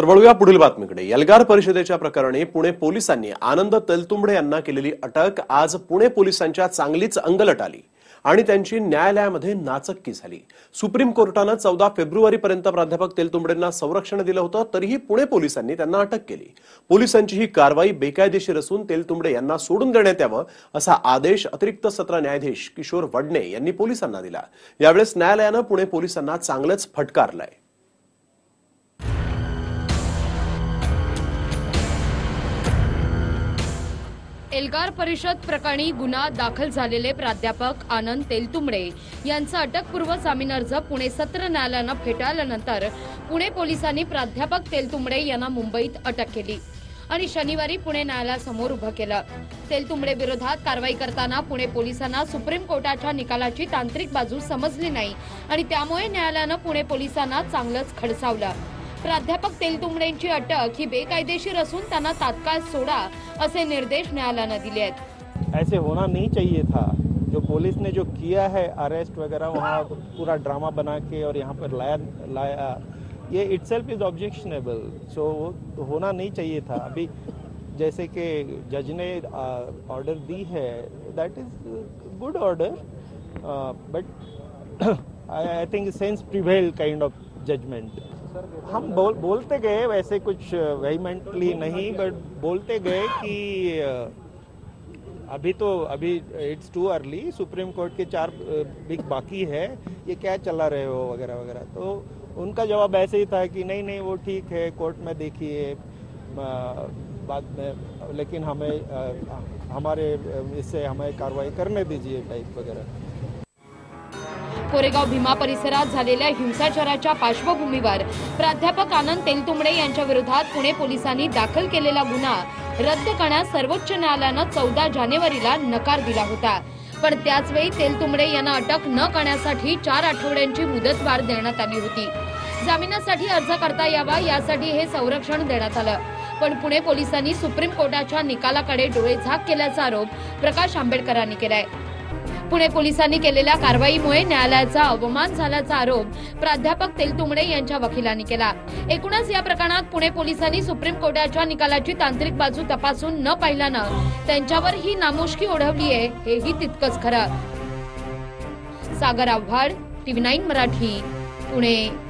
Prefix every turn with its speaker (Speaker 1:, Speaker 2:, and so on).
Speaker 1: तर वळूया पुढील बातमीकडे. एल्गार परिषदेच्या प्रकरणी पुणे पोलिसांनी आनंद तेलतुंबडे यांना केलेली अटक आज पुणे पोलिसांच्या चांगलीच अंगलट आली आणि त्यांची न्यायालयामध्ये नाचक्की झाली. सुप्रीम कोर्टानं चौदा फेब्रुवारीपर्यंत प्राध्यापक तेलतुंबडेंना संरक्षण दिलं होतं तरीही पुणे पोलिसांनी त्यांना अटक केली. पोलिसांची ही कारवाई बेकायदेशीर असून तेलतुंबडे यांना सोडून देण्यात यावं असा आदेश अतिरिक्त सत्र न्यायाधीश किशोर वडणे यांनी पोलिसांना दिला. यावेळेस न्यायालयानं पुणे पोलिसांना चांगलंच फटकारलंय.
Speaker 2: एल्गार परिषद प्रकरणी गुन्हा दाखल झालेले प्राध्यापक आनंद तेलतुंबडे यांचा अटकपूर्व जामीन अर्ज पुणे सत्र न्यायालयानं फेटाळल्यानंतर पुणे पोलिसांनी प्राध्यापक तेलतुंबडे यांना मुंबईत अटक केली आणि शनिवारी पुणे न्यायालयासमोर उभं केलं. तेलतुंबडे विरोधात कारवाई करताना पुणे पोलिसांना सुप्रीम कोर्टाच्या निकालाची तांत्रिक बाजू समजली नाही आणि त्यामुळे न्यायालयानं पुणे पोलिसांना चांगलंच खडसावलं. प्राध्यापक तेलतुंबडेंची अटक ही बेकायदेशीर असून सोडा असे निर्देश न्यायालयानं दिले आहेत.
Speaker 3: ऐसे होना नहीं चाहिए था। जो पुलिस ने जो किया है अरेस्ट वगैरह, वहाँ पूरा ड्रामा बना के और यहाँ पर लाया लाया, ये इटसेल्फ इज़ ऑब्जेक्शनेबल सो होना नहीं चाहिए था। अभी जैसे कि जज ने ऑर्डर दी है that is good order but I think sense prevail kind of judgement हम बोल, बोलते गए वैसे कुछ वेहीमेंटली नहीं बट बोलते गए कि अभी तो अभी it's too early Supreme Court के चार बिग बाकी है, ये क्या चला रहे हो, वगैरह वगैरह। तो उनका जवाब ऐसे ही था कि नहीं नहीं, वो ठीक है कोर्ट में देखिए बाद में, लेकिन हमें हमारे इससे हमें कार्रवाई करने दीजिए टाइप वगैरह।
Speaker 2: कोरेगाव भीमा परिसरात झालेल्या हिंसाचाराच्या पार्श्वभूमीवर प्राध्यापक आनंद तेलतुंबडे यांच्या विरोधात पुणे पोलिसांनी दाखल केलेला गुन्हा रद्द करण्यास सर्वोच्च न्यायालयानं चौदा जानेवारीला नकार दिला होता. पण त्याचवेळी तेलतुंबडे यांना अटक न करण्यासाठी चार आठवड्यांची मुदतवाढ देण्यात आली होती. जामिनासाठी अर्ज करता यावा यासाठी हे संरक्षण देण्यात आलं. पण पुणे पोलिसांनी सुप्रीम कोर्टाच्या निकालाकडे डोळे झाक केल्याचा आरोप प्रकाश आंबेडकरांनी केलाय. पुणे पोलिसांनी केलेल्या कारवाईमुळे न्यायालयाचा अवमान झाल्याचा आरोप प्राध्यापक तेलतुंबडे यांच्या वकिलांनी केला. एकूणच या प्रकरणात पुणे पोलिसांनी सुप्रीम कोर्टाच्या निकालाची तांत्रिक बाजू तपासून न पाहिल्यानं त्यांच्यावर ही नामुष्की ओढवली आहे हेही तितकंच खरं. Sagar Avhad TV nine Marathi Pune.